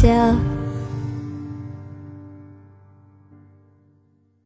Tell.